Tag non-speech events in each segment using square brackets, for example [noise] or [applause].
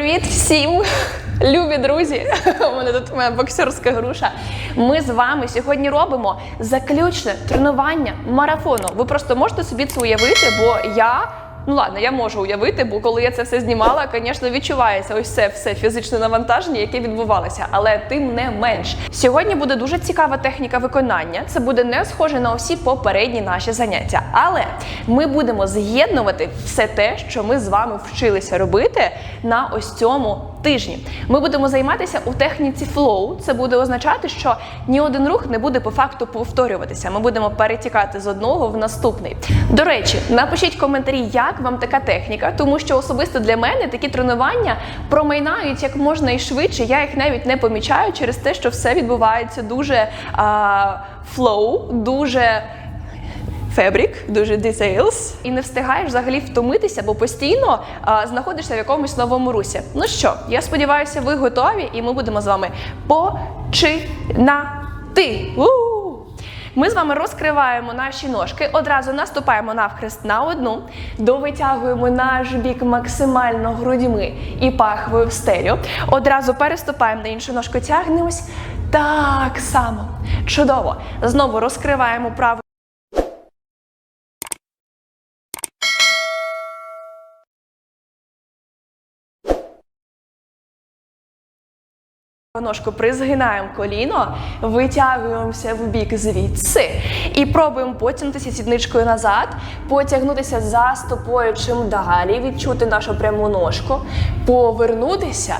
Привіт всім! Любі друзі! [laughs] У мене тут моя боксерська груша. Ми з вами сьогодні робимо заключне тренування марафону. Ви просто можете собі це уявити, бо я. Ну ладно, я можу уявити, бо коли я це все знімала, звісно, відчувається ось це все фізичне навантаження, яке відбувалося, але тим не менш. Сьогодні буде дуже цікава техніка виконання. Це буде не схоже на усі попередні наші заняття. Але ми будемо з'єднувати все те, що ми з вами вчилися робити на ось цьому тижні. Ми будемо займатися у техніці флоу. Це буде означати, що ні один рух не буде по факту повторюватися. Ми будемо перетікати з одного в наступний. До речі, напишіть коментарі, як вам така техніка, тому що особисто для мене такі тренування промайнають як можна і швидше. Я їх навіть не помічаю через те, що все відбувається дуже а, флоу, дуже. Фебрік, дуже details. і не встигаєш взагалі втомитися, бо постійно а, знаходишся в якомусь новому русі. Ну що, я сподіваюся, ви готові, і ми будемо з вами починати. У! Ми з вами розкриваємо наші ножки, одразу наступаємо навхрест на одну, довитягуємо наш бік максимально грудьми і пахвою в стелю. Одразу переступаємо на іншу ножку, тягнемось так само. Чудово. Знову розкриваємо праву. Ножку призгинаємо коліно, витягуємося в бік звідси і пробуємо потягнутися сідничкою назад, потягнутися за стопою чим далі, відчути нашу пряму ножку, повернутися,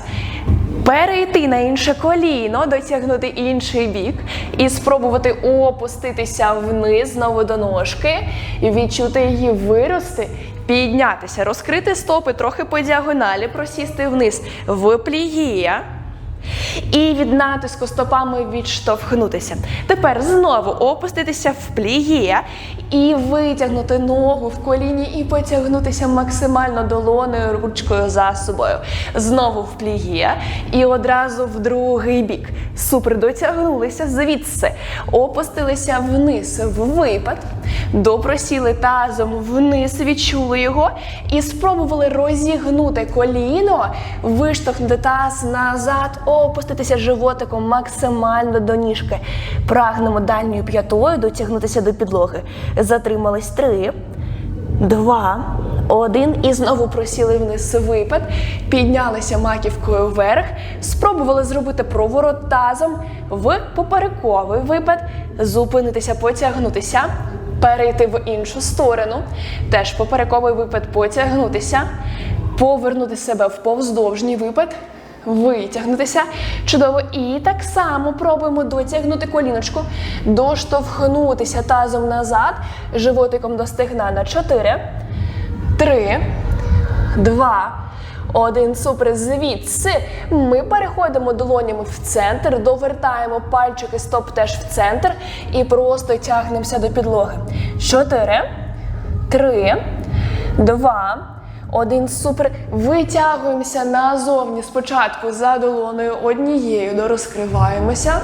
перейти на інше коліно, дотягнути інший бік і спробувати опуститися вниз знову до ножки, відчути її вирости. Піднятися, розкрити стопи трохи по діагоналі, просісти вниз в пліє. І від натиску стопами відштовхнутися. Тепер знову опуститися в пліє і витягнути ногу в коліні і потягнутися максимально долоною ручкою за собою. Знову в пліє і одразу в другий бік. Супер, дотягнулися звідси. Опустилися вниз в випад, допросіли тазом вниз, відчули його і спробували розігнути коліно, виштовхнути таз назад, опуститися животиком максимально до ніжки. Прагнемо дальньою п'ятою дотягнутися до підлоги. Затримались три, два, один. І знову просіли вниз випад, піднялися маківкою вверх, спробували зробити проворот тазом в поперековий випад, зупинитися, потягнутися. Перейти в іншу сторону, теж поперековий випад потягнутися, повернути себе в повздовжній випад, витягнутися. Чудово. І так само пробуємо дотягнути коліночку, доштовхнутися тазом назад, животиком до стегна на 4, 3, 2, один супер. Звідси ми переходимо долонями в центр, довертаємо пальчики стоп теж в центр і просто тягнемося до підлоги. Чотири, три, два. Один супер. Витягуємося назовні спочатку за долоною однією, дорозкриваємося,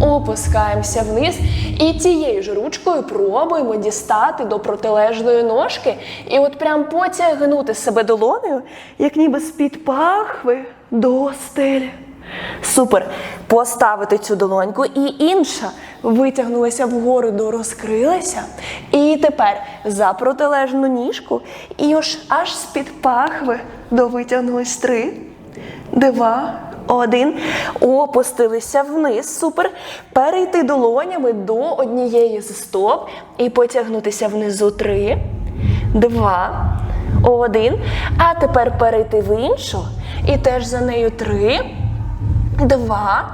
опускаємося вниз і тією ж ручкою пробуємо дістати до протилежної ножки і от прям потягнути себе долоною, як ніби з-під пахви до стелі. Супер. Поставити цю долоньку і інша витягнулася вгору, дорозкрилася. І тепер за протилежну ніжку і аж аж з-під пахви довитягнулись три, два, один. Опустилися вниз. Супер. Перейти долонями до однієї з стоп і потягнутися внизу три, два, один. А тепер перейти в іншу. І теж за нею три. Два,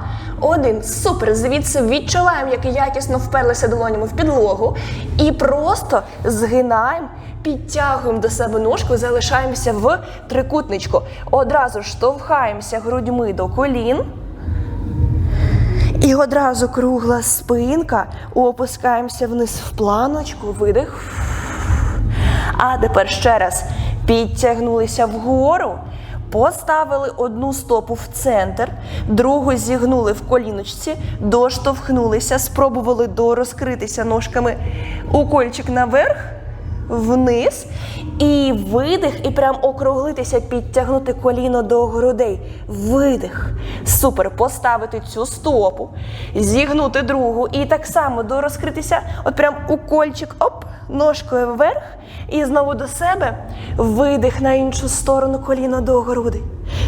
один. Супер. Звідси відчуваємо, як якісно вперлися долонями в підлогу. І просто згинаємо, підтягуємо до себе ножку, залишаємося в трикутничку. Одразу штовхаємося грудьми до колін. І одразу кругла спинка. Опускаємося вниз в планочку. Видих. А тепер ще раз підтягнулися вгору. Поставили одну стопу в центр, другу зігнули в коліночці, доштовхнулися, спробували дорозкритися ножками. У кольчик наверх, вниз. І видих, і прям округлитися, підтягнути коліно до грудей. Видих. Супер. Поставити цю стопу, зігнути другу. І так само дорозкритися. От прям у кольчик, оп, ножкою вверх. І знову до себе. Видих на іншу сторону коліно до грудей.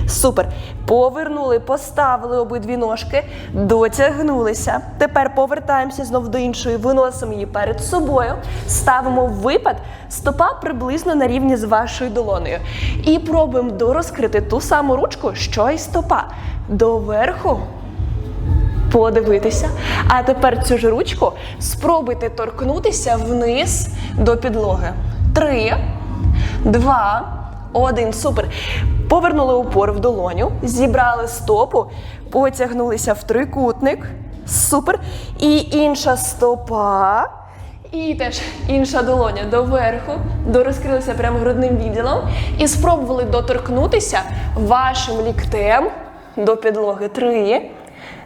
Супер. Повернули, поставили обидві ножки, дотягнулися. Тепер повертаємося знову до іншої, виносимо її перед собою, ставимо випад, стопа приблизно на рівні з вашою долонею. І пробуємо дорозкрити ту саму ручку, що й стопа. Доверху. Подивитися. А тепер цю ж ручку спробуйте торкнутися вниз до підлоги. Три, два, один. Супер. Повернули упор в долоню, зібрали стопу, потягнулися в трикутник. Супер. І інша стопа. І теж інша долоня доверху, дорозкрилися прямо грудним відділом. І спробували доторкнутися вашим ліктем до підлоги. Три,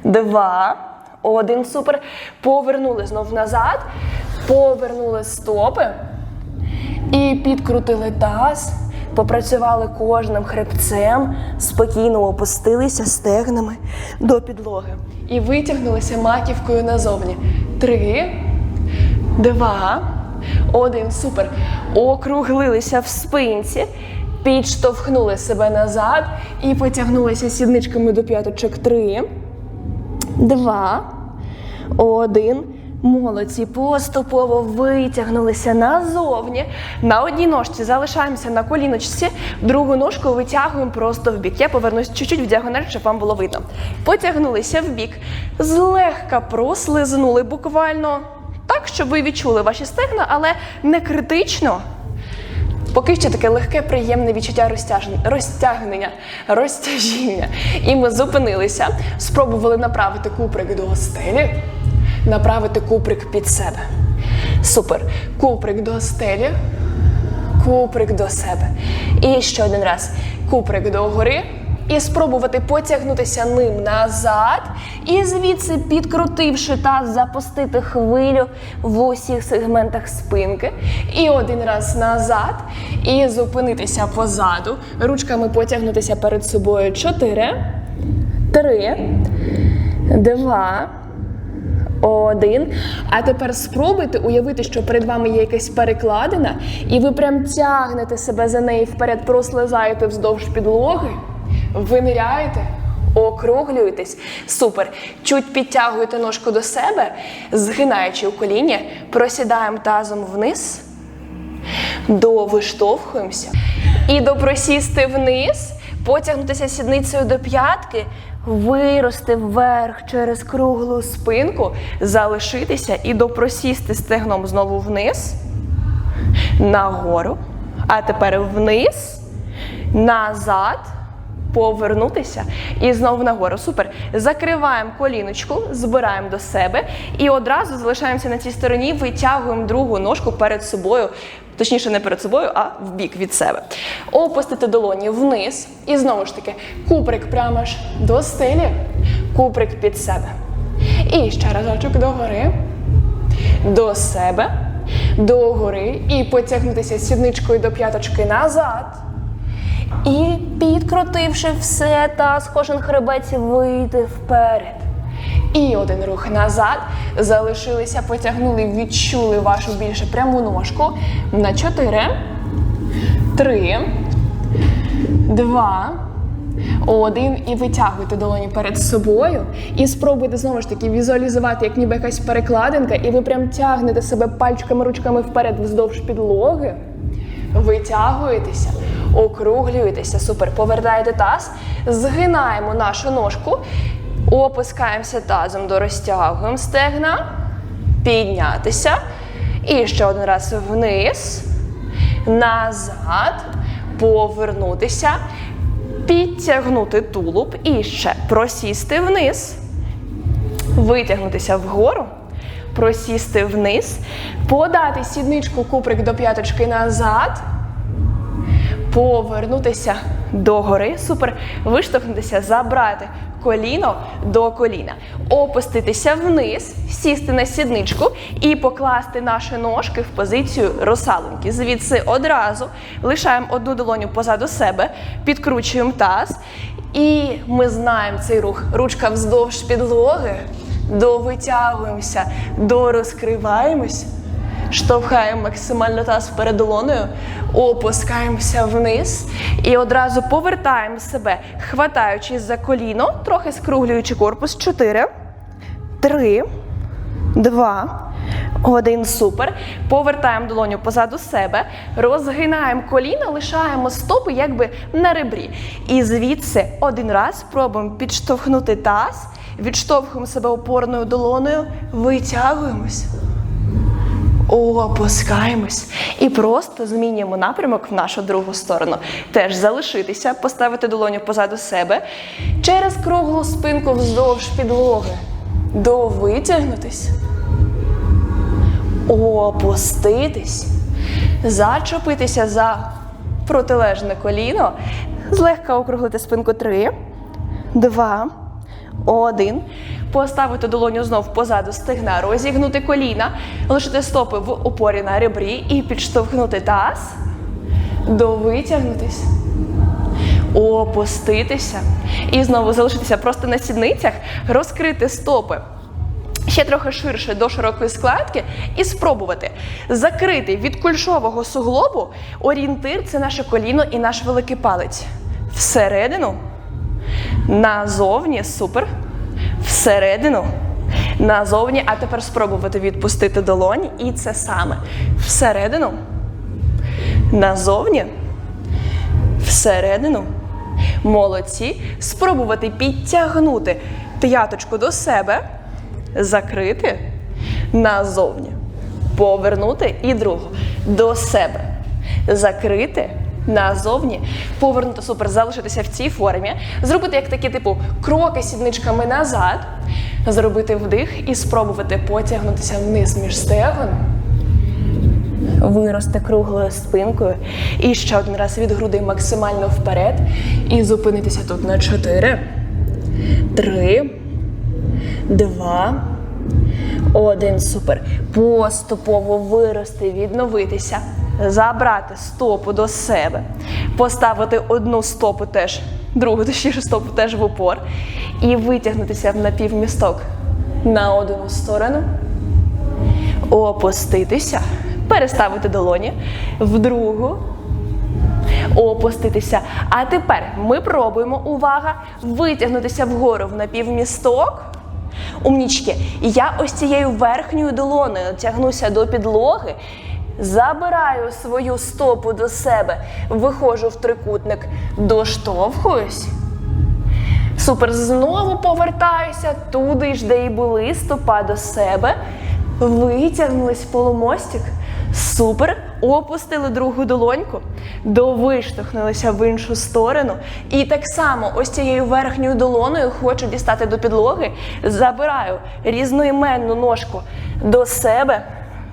два, один. Супер. Повернули знов назад, повернули стопи. І підкрутили таз, попрацювали кожним хребцем, спокійно опустилися стегнами до підлоги. І витягнулися маківкою назовні. Три, два, один. Супер. Округлилися в спинці, підштовхнули себе назад і потягнулися сідничками до п'яточок. Три, два, один. Молодці, поступово витягнулися назовні. На одній ножці залишаємося на коліночці, другу ножку витягуємо просто в бік. Я повернусь чуть-чуть в діагональ, щоб вам було видно. Потягнулися в бік, злегка прослизнули буквально так, щоб ви відчули ваші стегна, але не критично. Поки що таке легке, приємне відчуття розтягнення, розтяжіння. І ми зупинилися, спробували направити куприк до стелі, направити куприк під себе. Супер. Куприк до стелі, куприк до себе. І ще один раз. Куприк до гори. І спробувати потягнутися ним назад, і звідси, підкрутивши таз, запустити хвилю в усіх сегментах спинки. І один раз назад, і зупинитися позаду. Ручками потягнутися перед собою. Чотири, три, два. Один. А тепер спробуйте уявити, що перед вами є якась перекладина, і ви прям тягнете себе за неї вперед, прослизаєте вздовж підлоги, виниряєте, округлюєтесь. Супер. Чуть підтягуєте ножку до себе, згинаючи у коліні, просідаємо тазом вниз, довиштовхуємося. І допросісти вниз, потягнутися сідницею до п'ятки, вирости вверх через круглу спинку, залишитися і допросісти стегном знову вниз, нагору, а тепер вниз, назад. Повернутися і знову нагору. Супер. Закриваємо коліночку, збираємо до себе і одразу залишаємося на цій стороні, витягуємо другу ножку перед собою, точніше, не перед собою, а в бік від себе. Опустити долоні вниз. І знову ж таки, куприк прямо аж до стелі, куприк під себе. І ще разочок догори, до себе, догори. І потягнутися сідничкою до п'яточки назад. І підкрутивши все, таз, кожен хребець вийти вперед. І один рух назад. Залишилися, потягнули, відчули вашу більше пряму ножку. На чотири, три, два. Один і витягуйте долоні перед собою. І спробуйте знову ж таки візуалізувати, як ніби якась перекладинка, і ви прям тягнете себе пальчиками, ручками вперед вздовж підлоги. Витягуєтеся, округлюєтеся. Супер. Повертаєте таз, згинаємо нашу ножку, опускаємося тазом до розтягуємо стегна, піднятися. І ще один раз вниз, назад, повернутися, підтягнути тулуб і ще просісти вниз, витягнутися вгору просісти вниз, подати сідничку куприк до п'яточки назад, повернутися догори. Супер. Виштовхнутися, забрати коліно до коліна. Опуститися вниз, сісти на сідничку і покласти наші ножки в позицію русалоньки. Звідси одразу лишаємо одну долоню позаду себе, підкручуємо таз. І ми знаємо цей рух. Ручка вздовж підлоги, довитягуємося, дорозкриваємось. Штовхаємо максимально таз вперед долоною, опускаємося вниз і одразу повертаємо себе, хватаючись за коліно, трохи скруглюючи корпус. Чотири, три, два, один. Супер. Повертаємо долоню позаду себе, розгинаємо коліна, лишаємо стопи якби на ребрі. І звідси один раз пробуємо підштовхнути таз, відштовхуємо себе опорною долоною, витягуємось. Опускаємось і просто змінюємо напрямок в нашу другу сторону. Теж залишитися, поставити долоню позаду себе, через круглу спинку вздовж підлоги. Довитягнутись, опуститись, зачепитися за протилежне коліно, злегка округлити спинку три, два. Один. Поставити долоню знов позаду стегна, розігнути коліна, лишити стопи в опорі на ребрі і підштовхнути таз, довитягнутись, опуститися. І знову залишитися просто на сідницях, розкрити стопи. Ще трохи ширше до широкої складки і спробувати закрити від кульшового суглобу орієнтир це наше коліно і наш великий палець. Всередину назовні, супер. Всередину. Назовні, а тепер спробувати відпустити долоні. І це саме. Всередину. Назовні. Всередину. Молодці. Спробувати підтягнути п'яточку до себе. Закрити. Назовні. Повернути і другу. До себе. Закрити назовні, повернути супер, залишитися в цій формі, зробити як такі, типу, кроки сідничками назад, зробити вдих і спробувати потягнутися вниз між стегон, вирости круглою спинкою. І ще один раз від грудей максимально вперед. І зупинитися тут на чотири, три, два. Один супер. Поступово вирости, відновитися, забрати стопу до себе, поставити одну стопу теж, другу точніше стопу теж в упор, і витягнутися в напівмісток на одну сторону, опуститися, переставити долоні в другу. Опуститися. А тепер ми пробуємо, увага, витягнутися вгору в напівмісток. Умнічки. Я ось цією верхньою долоною тягнуся до підлоги, забираю свою стопу до себе, виходжу в трикутник, доштовхуюсь. Супер, знову повертаюся туди ж, де і були, стопа до себе. Витягнулись в полумостик. Супер. Опустили другу долоньку, довиштовхнулися в іншу сторону. І так само ось цією верхньою долоною хочу дістати до підлоги. Забираю різноіменну ножку до себе,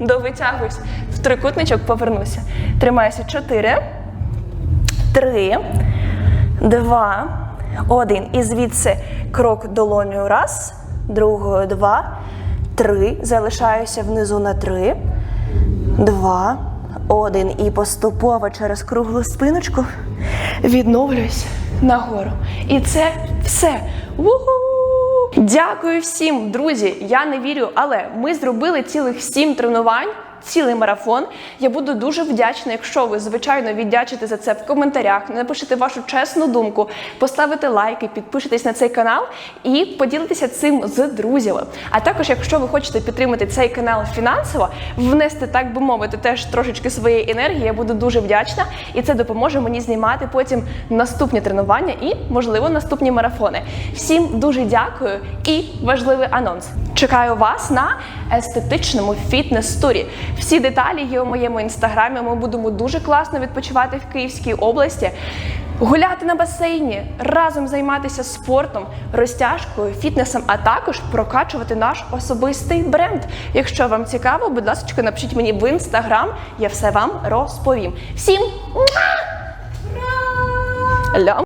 довитягуюсь трикутничок, повернуся. Тримаюся. Чотири, три, два, один. І звідси крок долонею. Раз, другою два, три. Залишаюся внизу на три. Два, один. І поступово через круглу спиночку відновлююсь нагору. І це все. Уху! Дякую всім, друзі. Я не вірю, але ми зробили цілих сім тренувань. Цілий марафон. Я буду дуже вдячна, якщо ви, звичайно, віддячите за це в коментарях, напишете вашу чесну думку, поставите лайки, підпишитесь на цей канал і поділитеся цим з друзями. А також, якщо ви хочете підтримати цей канал фінансово, внести, так би мовити, теж трошечки своєї енергії, я буду дуже вдячна, і це допоможе мені знімати потім наступні тренування і, можливо, наступні марафони. Всім дуже дякую і важливий анонс. Чекаю вас на естетичному фітнес-турі. Всі деталі є у моєму інстаграмі. Ми будемо дуже класно відпочивати в Київській області, гуляти на басейні, разом займатися спортом, розтяжкою, фітнесом, а також прокачувати наш особистий бренд. Якщо вам цікаво, будь ласка, напишіть мені в інстаграм, я все вам розповім. Всім! Лям.